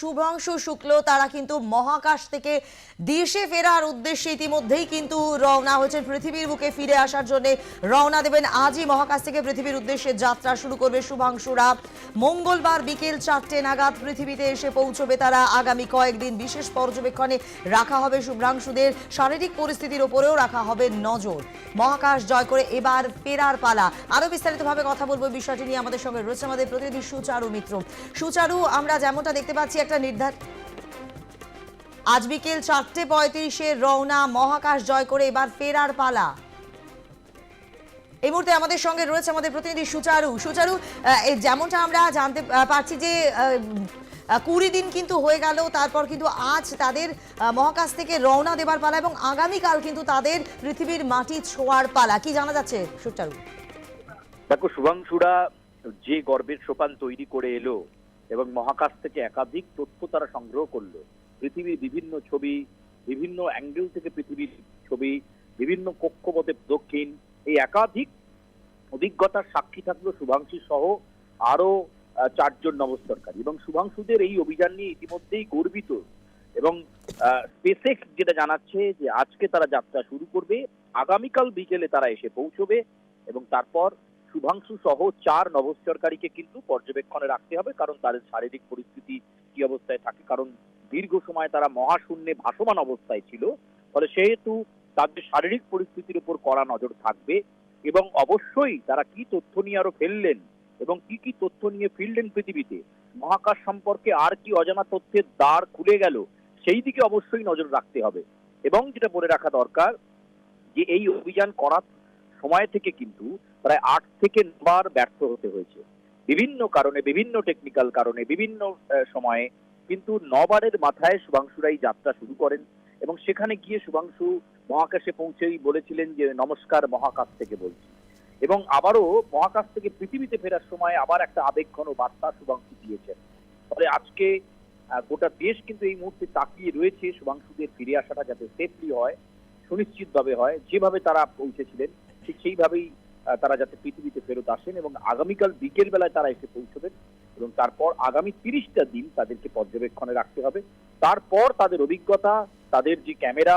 শুভ্রাংশু শুক্ল, তারা কিন্তু মহাকাশ থেকে দেশে ফেরার উদ্দেশ্যে ইতিমধ্যেই কিন্তু রওনা হয়েছেন। পৃথিবীর বুকে ফিরে আসার জন্য রওনা দেবেন আজই মহাকাশ থেকে পৃথিবীর উদ্দেশ্যে যাত্রা শুরু করবে শুভাংশুরা। মঙ্গলবার বিকেল চারটে নাগাদ পৃথিবীতে এসে পৌঁছবে তারা। আগামী কয়েকদিন বিশেষ পর্যবেক্ষণে রাখা হবে শুভ্রাংশুদের। শারীরিক পরিস্থিতির ওপরেও রাখা হবে নজর। মহাকাশ জয় করে এবার ফেরার পালা। আরও বিস্তারিতভাবে কথা বলব বিষয়টি নিয়ে আমাদের সঙ্গে রয়েছে আমাদের প্রতিনিধি সুচারু মিত্র। সুচারু, আমরা যেমনটা দেখতে পাচ্ছি একটা নির্ধার আজ বিকেল চারটে পঁয়ত্রিশে রওনা, মহাকাশ জয় করে এবার ফেরার পালা। এই মুহূর্তে আমাদের সঙ্গে রয়েছে আমাদের প্রতিনিধি সুচারু। সুচারু যেমনটা আমরা জানতে পারছি যে কুড়ি দিন কিন্তু হয়ে গেল, তারপর কিন্তু আজ তাদের মহাকাশ থেকে রওনা দেবার পালা এবং আগামীকাল কিন্তু তাদের পৃথিবীর মাটি ছোঁয়ার পালা। কি জানা যাচ্ছে, সুচারু? দেখো, শুভাংশুরা যে গর্বের সোপান তৈরি করে এলো এবং মহাকাশ থেকে একাধিক তথ্য তারা সংগ্রহ করল। পৃথিবীর বিভিন্ন ছবি, বিভিন্ন অ্যাঙ্গেল থেকে পৃথিবীর ছবি, বিভিন্ন কক্ষপথে দক্ষিণ, এই একাধিক অভিজ্ঞতার সাক্ষী থাকল শুভাংশী সহ আরও চারজন নবস্তরকারী এবং শুভাংশুদের এই অভিযান নিয়ে ইতিমধ্যেই গর্বিত এবং স্পেসেক্স যেটা জানাচ্ছে যে আজকে তারা যাত্রা শুরু করবে, আগামীকাল বিকেলে তারা এসে পৌঁছবে এবং তারপর শুভাংশু সহ চার নভশ্চরকারীকে কিন্তু পর্যবেক্ষণে রাখতে হবে, কারণ তাদের শারীরিক পরিস্থিতি কি অবস্থায় থাকে, কারণ দীর্ঘ সময় তারা মহাশূন্যে ভাসমান অবস্থায় ছিল, ফলে সেহেতু তাদের শারীরিক পরিস্থিতির উপর কড়া নজর থাকবে এবং অবশ্যই তারা কি তথ্য নিয়ে আরও ফেললেন এবং কি কি তথ্য নিয়ে ফিরলেন পৃথিবীতে? মহাকাশ সম্পর্কে আর কি অজানা তথ্যের দ্বার খুলে গেল, সেই দিকে অবশ্যই নজর রাখতে হবে। এবং যেটা বলে রাখা দরকার, যে এই অভিযান করার সময় থেকে কিন্তু প্রায় আট থেকে নবার ব্যর্থ হতে হয়েছে। বিভিন্ন কারণে, বিভিন্ন টেকনিক্যাল কারণে, বিভিন্ন সময়ে কিন্তু নবারের মাথায় শুভাংশুরাই যাত্রা শুরু করেন এবং সেখানে গিয়ে শুভাংশু মহাকাশে পৌঁছেই বলেছিলেন যে, নমস্কার মহাকাশ থেকে বলছি। এবং আবারও মহাকাশ থেকে পৃথিবীতে ফেরার সময় আবার একটা আবেগঘন বার্তা শুভাংশু দিয়েছেন। ফলে আজকে গোটা দেশ কিন্তু এই মুহূর্তে তাকিয়ে রয়েছে শুভাংশুদের ফিরে আসাটা যাতে সেফলি হয়, সুনিশ্চিতভাবে হয়, যেভাবে তারা পৌঁছেছিলেন, ঠিক সেইভাবেই তারা যাতে পৃথিবীতে ফেরত আসেন এবং আগামীকাল বিকেল বেলায় তারা এসে পৌঁছবেন এবং তারপর আগামী তিরিশটা দিন তাদেরকে পর্যবেক্ষণে রাখতে হবে। তারপর তাদের অভিজ্ঞতা, তাদের যে ক্যামেরা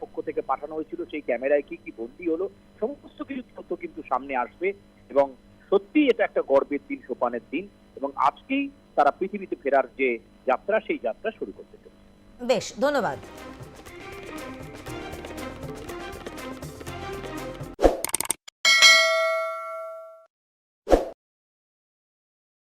পক্ষ থেকে পাঠানো হয়েছিল। সেই ক্যামেরায় কি কি বন্দি হলো, সমস্ত কিছু তথ্য কিন্তু সামনে আসবে এবং সত্যি এটা একটা গর্বের দিন, সোপানের দিন এবং আজকেই তারা পৃথিবীতে ফেরার যে যাত্রা, সেই যাত্রা শুরু করতে চলেছে। বেশ, ধন্যবাদ।